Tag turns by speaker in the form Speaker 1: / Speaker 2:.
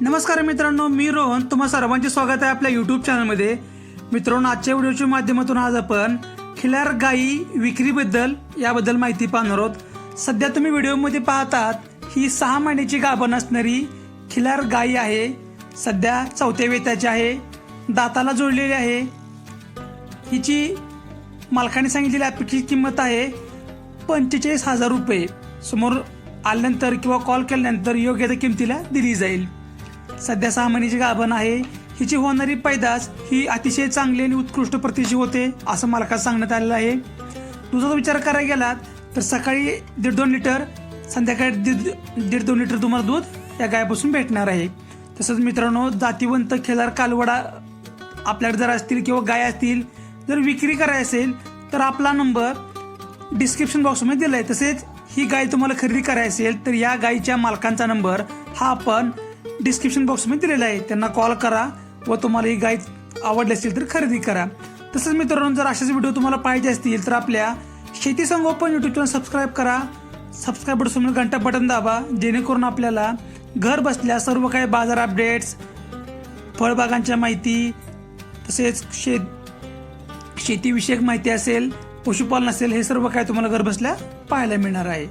Speaker 1: नमस्कार मित्रांनो मी रोहन. तुम्हा सर्वांचे स्वागत आहे आपल्या यूट्यूब चॅनलमध्ये मित्रांनो आजच्या व्हिडिओच्या माध्यमातून आज आपण खिलार गायी विक्रीबद्दल याबद्दल माहिती पाहणार आहोत. सध्या तुम्ही व्हिडिओमध्ये पाहतात ही सहा महिन्याची गाभण असणारी खिलार गायी आहे. सध्या चौथ्या वेताची आहे दाताला जोडलेली आहे. हिची मालकाने सांगितलेली अपेक्षित किंमत आहे पंचेचाळीस हजार रुपये. समोर आल्यानंतर किंवा कॉल केल्यानंतर योग्य त्या किमतीला दिली जाईल. सध्या सहा महिन्याची गाभण आहे. हिची होणारी पैदास ही अतिशय चांगली आणि उत्कृष्ट प्रतीची होते असं मालकात सांगण्यात आलेलं आहे. दुधाचा विचार करायला गेलात तर सकाळी दीड दोन लिटर संध्याकाळी दीड दीड दोन लिटर तुम्हाला दूध या गायपासून भेटणार आहे. तसंच मित्रांनो जातीवंत खेळार कालवडा आपल्याकडे जर असतील किंवा गाय असतील जर विक्री करायची असेल तर आपला नंबर डिस्क्रिप्शन बॉक्समध्ये दिला आहे तसेच ही गाय तुम्हाला खरेदी करायची असेल तर या गायीच्या मालकांचा नंबर हा आपण डिस्क्रिप्शन बॉक्समध्ये दिलेला आहे. त्यांना कॉल करा व तुम्हाला ही गाय आवडली असेल तर खरेदी करा. तसंच मित्रांनो जर अशाच व्हिडिओ तुम्हाला पाहिजे असतील तर आपल्या शेती संगोपन यूट्यूब चॅनल सबस्क्राईब करा. सबस्क्राईब बटन घंटा बटन दाबा जेणेकरून आपल्याला घर बसल्या सर्व काही बाजार अपडेट्स फळबागांच्या माहिती तसेच शेत शेतीविषयक माहिती असेल पशुपालन असेल हे सर्व काय तुम्हाला घर बसल्या पाहायला मिळणार आहे.